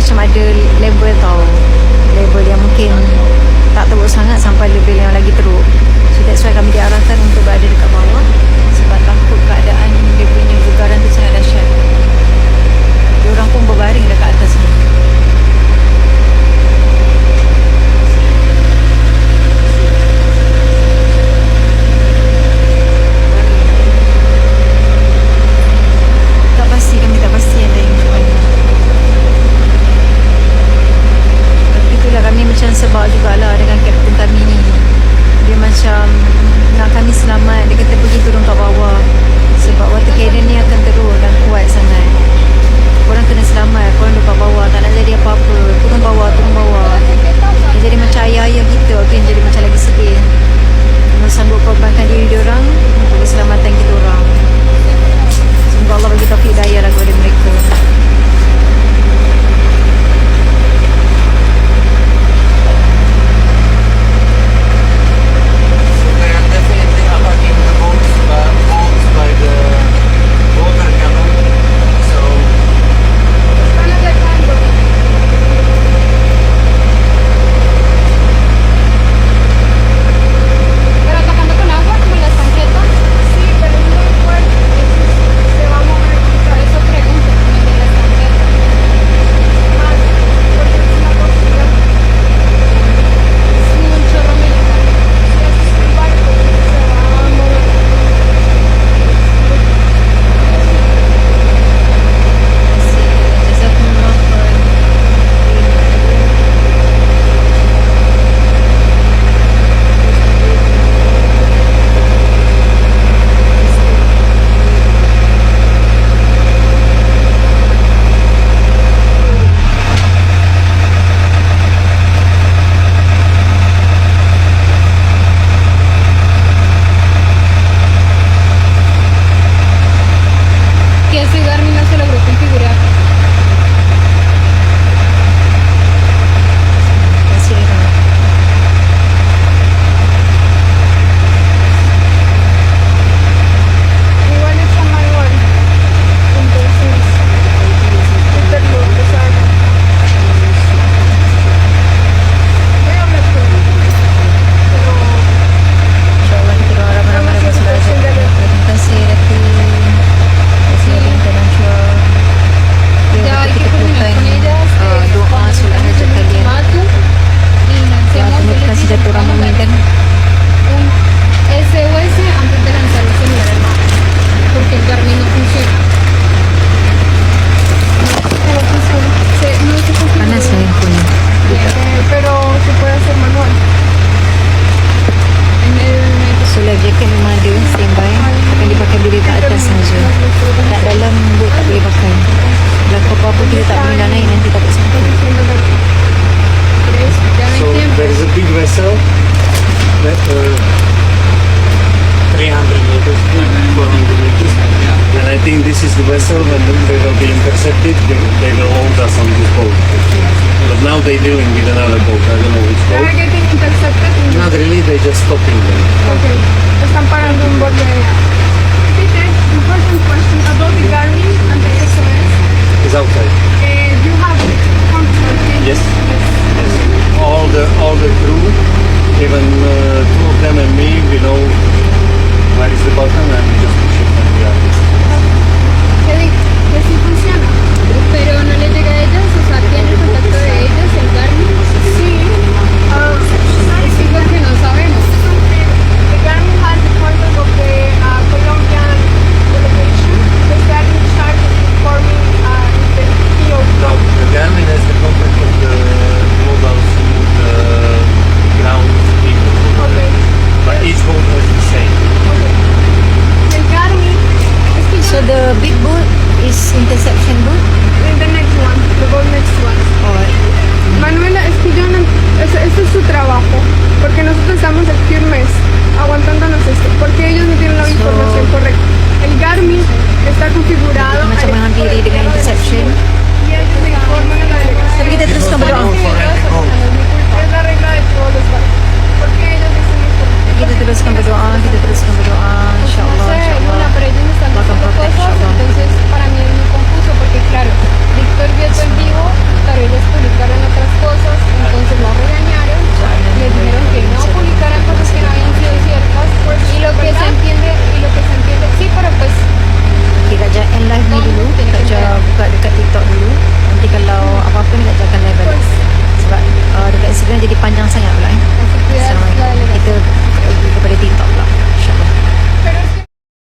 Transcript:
macam ada doing with another boat? I don't know which They are getting intercepted Not really, they're just stopping them. Okay. Basta parang doon board na yan. Peter, important question about the Garmin and the SOS. It's outside. Eh, you have confirmation? Yes. Yes. All the all the crew, even uh, two of them and me, we know where is the button and we just push it and we are. Félix, que sí funciona, pero no les llega a ellas, o sea, tiene contacto de ellas su trabajo, porque nosotros estamos firmes aguantándonos esto, porque ellos no tienen la información correcta. El Garmin está configurado. Es.